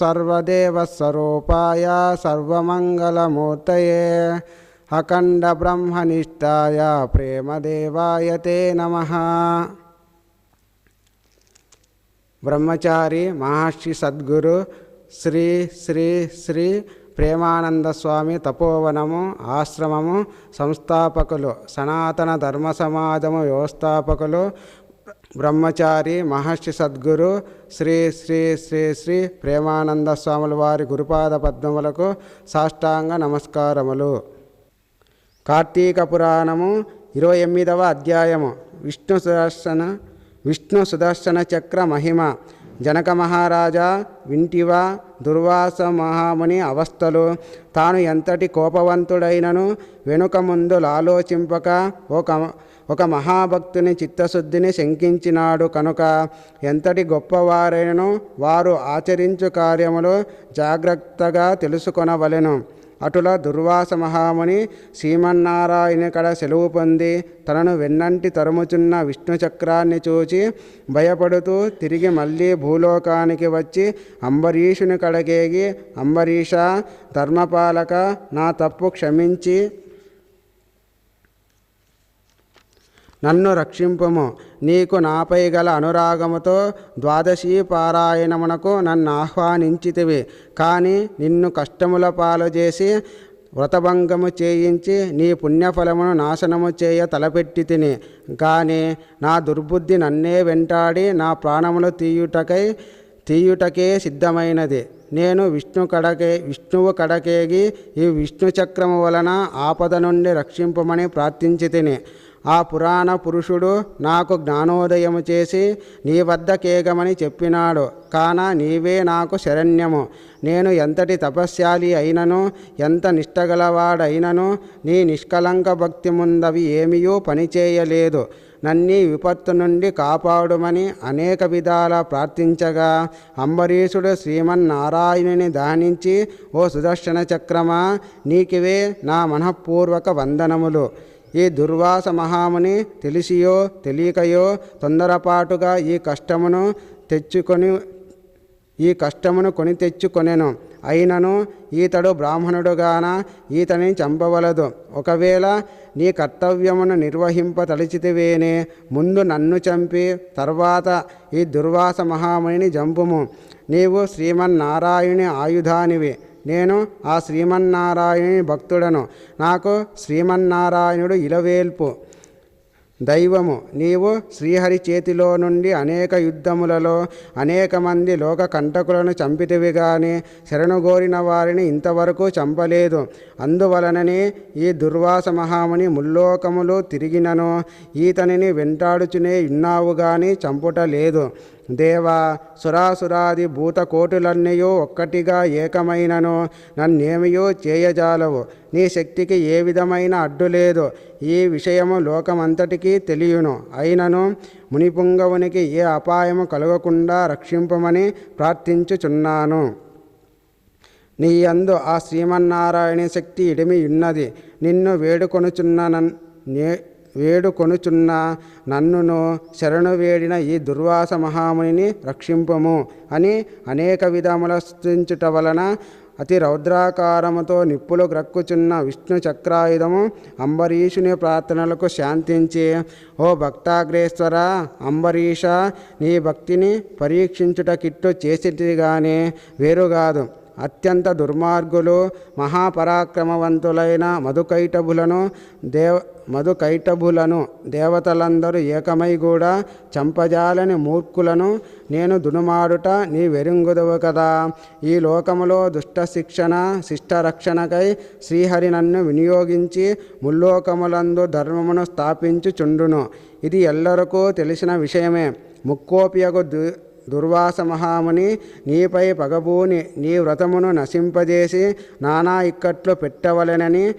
సర్వదేవస్వరూపాయ సర్వమంగళమూర్తయే అఖండ బ్రహ్మనిష్టాయ ప్రేమదేవాయ తే నమ బ్రహ్మచారి మహర్షి సద్గురు శ్రీ శ్రీ శ్రీ ప్రేమానంద స్వామి తపోవనము ఆశ్రమము సంస్థాపకులు సనాతన ధర్మ సమాజము వ్యవస్థాపకులు బ్రహ్మచారి మహర్షి సద్గురు శ్రీ శ్రీ శ్రీ శ్రీ ప్రేమానంద స్వాముల వారి గురుపాద పద్మములకు సాష్టాంగ నమస్కారములు. కార్తీక పురాణము ఇరవై ఎనిమిదవ అధ్యాయము. విష్ణు సుదర్శన విష్ణు సుదర్శన చక్ర మహిమ. జనక మహారాజా వింటివా దుర్వాస మహాముని అవస్థలు. తాను ఎంతటి కోపవంతుడైనను వెనుక ముందు ఆలోచింపక ఒక ఒక మహాభక్తుని చిత్తశుద్ధిని శంకించినాడు కనుక ఎంతటి గొప్పవారైనను వారు ఆచరించు కార్యములు జాగ్రత్తగా తెలుసుకొనవలెను. అటుల దుర్వాస మహాముని శ్రీమన్నారాయణకడ సెలవు పొంది తనను వెన్నంటి తరుముచున్న విష్ణు చక్రాన్ని చూచి భయపడుతూ తిరిగి మళ్ళీ భూలోకానికి వచ్చి అంబరీషుని కడకేగి అంబరీష ధర్మపాలక నా తప్పు క్షమించి నన్ను రక్షింపము. నీకు నాపై గల అనురాగముతో ద్వాదశీ పారాయణమునకు నన్ను ఆహ్వానించితివి. కానీ నిన్ను కష్టముల పాలు చేసి వ్రతభంగము చేయించి నీ పుణ్యఫలమును నాశనము చేయ తలపెట్టి తిని కానీ నా దుర్బుద్ధి నన్నే వెంటాడి నా ప్రాణములు తీయుటకై తీయుటకే సిద్ధమైనది. నేను విష్ణు కడకే విష్ణువు కడకేగి ఈ విష్ణు చక్రము వలన ఆపద నుండి రక్షింపమని ప్రార్థించి తిని ఆ పురాణ పురుషుడు నాకు జ్ఞానోదయము చేసి నీ వద్ద కేగమని చెప్పినాడు. కాన నీవే నాకు శరణ్యము. నేను ఎంతటి తపస్యాలి అయినను ఎంత నిష్టగలవాడైనను నీ నిష్కలంక భక్తి ముందవి ఏమీయూ పనిచేయలేదు. నన్నీ విపత్తు నుండి కాపాడుమని అనేక విధాల ప్రార్థించగా అంబరీషుడు శ్రీమన్నారాయణుని దానించి ఓ సుదర్శన చక్రమా నీకివే నా మనఃపూర్వక వందనములు. ఈ దుర్వాస మహాముని తెలిసియో తెలియకయో తొందరపాటుగా ఈ కష్టమును తెచ్చుకొని ఈ కష్టమును కొని తెచ్చుకొనెను. అయినను ఈతడు బ్రాహ్మణుడుగాన ఈతని చంపవలదు. ఒకవేళ నీ కర్తవ్యమును నిర్వహింప తలిచితివేనే ముందు నన్ను చంపి తర్వాత ఈ దుర్వాస మహామునిని జంపుము. నీవు శ్రీమన్నారాయణి ఆయుధానివి. నేను ఆ శ్రీమన్నారాయణుని భక్తుడను. నాకు శ్రీమన్నారాయణుడు ఇలవేల్పు. దైవము. నీవు శ్రీహరి చేతిలో నుండి అనేక యుద్ధములలో అనేక మంది లోక కంటకులను చంపితివి గాని శరణుగోరిన వారిని ఇంతవరకు చంపలేదు. అందువలననే ఈ దుర్వాస మహాముని ముల్లోకములు తిరిగినను. ఈతనిని వెంటాడుచునే ఉన్నావు గాని చంపుట లేదు దేవా సురాసురాది భూతకోటులన్నయూ ఒక్కటిగా ఏకమైనను నన్నేమియో చేయజాలవు. నీ శక్తికి ఏ విధమైన అడ్డు లేదు. ఈ విషయము లోకమంతటికీ తెలియను. అయినను మునిపుంగవునికి ఏ అపాయము కలగకుండా రక్షింపమని ప్రార్థించుచున్నాను. నీ అందు ఆ శ్రీమన్నారాయణ శక్తి ఇడిమి ఉన్నది. నిన్ను వేడుకొనుచున్నానన్ నే వేడుకొనుచున్న నన్నును శరణు వేడిన ఈ దుర్వాస మహామునిని రక్షింపము అని అనేక విధముల స్థుతించుట వలన అతి రౌద్రాకారముతో నిప్పులు గ్రక్కుచున్న విష్ణు చక్రాయుధము అంబరీషుని ప్రార్థనలకు శాంతించి ఓ భక్తాగ్రేశ్వర అంబరీష నీ భక్తిని పరీక్షించుట కిట్టు చేసిటి గాని వేరుగాదు. అత్యంత దుర్మార్గులు మహాపరాక్రమవంతులైన మధుకైటభులను దేవ మధుకైటభులను దేవతలందరూ ఏకమై కూడా చంపజాలని మూర్ఖులను నేను దునుమాడుట నీ వెరుంగుదవు కదా. ఈ లోకములో దుష్ట శిక్షణ శిష్ట రక్షణకై శ్రీహరి నన్ను వినియోగించి ముల్లోకములందు ధర్మమును స్థాపించుచుండును. ఇది ఎల్లరకు తెలిసిన విషయమే. ముక్కోపియకు దు దుర్వాస మహాముని నీపై పగబూని నీ వ్రతమును నశింపజేసి నానా ఇక్కట్లు పెట్టవలెనని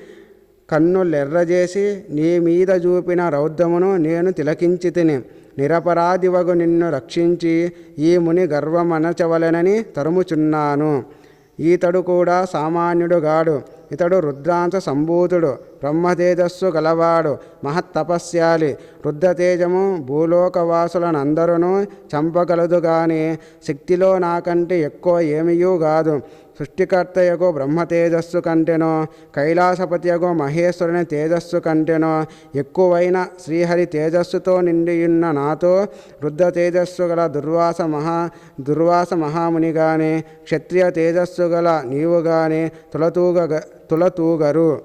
కన్నులెర్రజేసి నీ మీద చూపిన రౌద్రమును నేను తిలకించి తిని నిరపరాధివగు నిన్ను రక్షించి ఈ ముని గర్వమనచవలెనని తరుముచున్నాను. ఈతడు కూడా సామాన్యుడు గాడు. ఇతడు రుద్రాంశ సంభూతుడు బ్రహ్మతేజస్సు గలవాడు మహత్తపస్యాలి. రుద్రతేజము భూలోకవాసులనందరూ చంపగలదు గాని శక్తిలో నాకంటే ఎక్కువ ఏమీయూ కాదు. సృష్టికర్తయగు బ్రహ్మతేజస్సు కంటెనో కైలాసపతియగు మహేశ్వరుని తేజస్సు కంటెనో ఎక్కువైన శ్రీహరి తేజస్సుతో నిండియున్న నాతో రుద్ర తేజస్సు గల దుర్వాస మహా దుర్వాస మహాముని గాని క్షత్రియ తేజస్సు గల నీవు గాని తులతూగ తులతూగరు.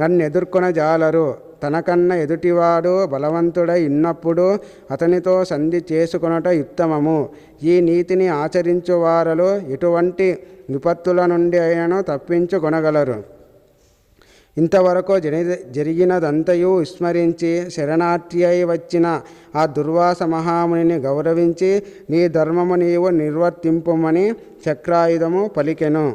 నన్నెదుర్కొన జాలరు తనకన్న ఎదుటివాడు బలవంతుడై ఉన్నప్పుడు అతనితో సంధి చేసుకొనుట ఉత్తమము ఈ నీతిని ఆచరించువారలో ఎటువంటి విపత్తుల నుండి అయినను తప్పించుకొనగలరు ఇంతవరకు జరి జరిగినదంతయు విస్మరించి శరణార్థి అయి వచ్చిన ఆ దుర్వాస మహామునిని గౌరవించి నీ ధర్మము నీవు నిర్వర్తింపుమని చక్రాయుధము పలికెను.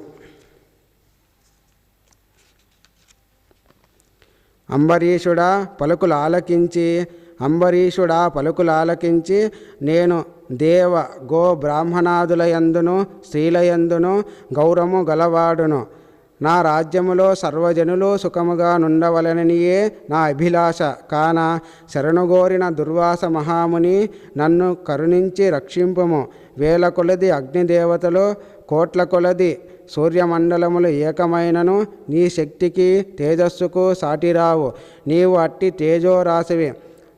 అంబరీషుడా పలుకులు ఆలకించి అంబరీషుడా పలుకులు ఆలకించి నేను దేవ గో బ్రాహ్మణాదులయందును స్త్రీలయందును గౌరవము గలవాడును. నా రాజ్యములో సర్వజనులు సుఖముగా నుండవలననియే నా అభిలాష. కాన శరణుగోరిన దుర్వాస మహాముని నన్ను కరుణించి రక్షింపుము. వేల కొలది అగ్నిదేవతలు కోట్ల కొలది సూర్యమండలములు ఏకమైనను నీ శక్తికి తేజస్సుకు సాటిరావు. నీవు అట్టి తేజోరాశివి.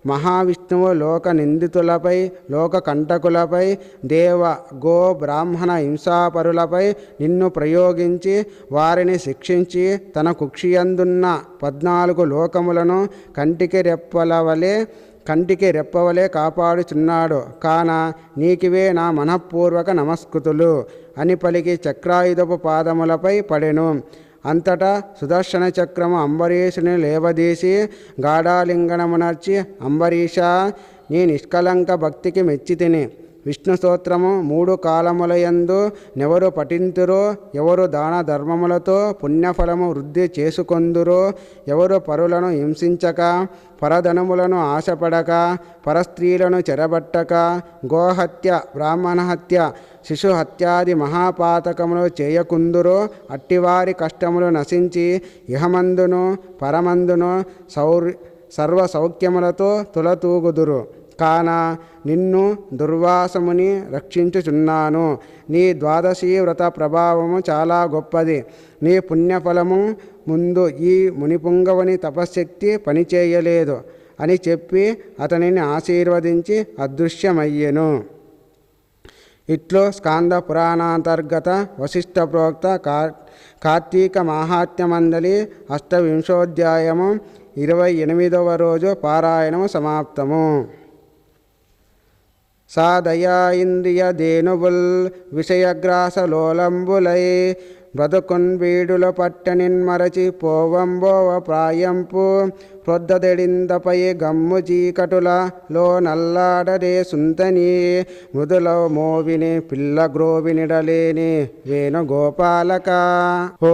మహావిష్ణువు లోక నిందితులపై లోక కంటకులపై దేవ గో బ్రాహ్మణ హింసాపరులపై నిన్ను ప్రయోగించి వారిని శిక్షించి తన కుక్షియందున్న పద్నాలుగు లోకములను కంటికి రెప్పల వలె కంటికి రెప్పవలే కాపాడుచున్నాడు. కాన నీకివే నా మనఃపూర్వక నమస్కృతులు అని పలికి చక్రాయుధపు పాదములపై పడెను. అంతటా సుదర్శన చక్రము అంబరీషుని లేవదీసి గాఢాలింగనమునర్చి అంబరీష నీ నిష్కలంక భక్తికి మెచ్చి తిని. విష్ణు స్తోత్రము మూడు కాలములయందు నెవరు పఠింతురో ఎవరు దాన ధర్మములతో పుణ్యఫలము వృద్ధి చేసుకొందురో ఎవరు పరులను హింసించక పరధనములను ఆశపడక పరస్త్రీలను చెరబట్టక గోహత్య బ్రాహ్మణ హత్య శిశు హత్యాది మహాపాతకములు చేయకుందురో అట్టివారి కష్టములు నశించి ఇహమందును పరమందును సౌర్ సర్వ సౌఖ్యములతో తులతూగుదురు. కాన నిన్ను దుర్వాసముని రక్షించుచున్నాను. నీ ద్వాదశీ వ్రత ప్రభావము చాలా గొప్పది. నీ పుణ్యఫలము ముందు ఈ మునిపుంగవని తపశ్శక్తి పనిచేయలేదు అని చెప్పి అతనిని ఆశీర్వదించి అదృశ్యమయ్యెను. ఇట్లో స్కాంద పురాణాంతర్గత వశిష్ఠ ప్రోక్త కా కార్తీక మాహాత్మ్యమందలి అష్టవింశోధ్యాయము ఇరవై ఎనిమిదవ రోజు పారాయణము సమాప్తము. సాదయా ఇంద్రియ దేనుబుల్ విషయగ్రాసలోలంబులై బ్రతుకున్ వీడుల పట్టనిన్మరచి పోవంబోవ ప్రాయంపు ప్రొద్దదెడిందపై గమ్ము చీకటుల లో నల్లాడరే సుంతని మృదుల మోవిని పిల్ల గ్రోవినిడలేని వేణుగోపాలక. ఓ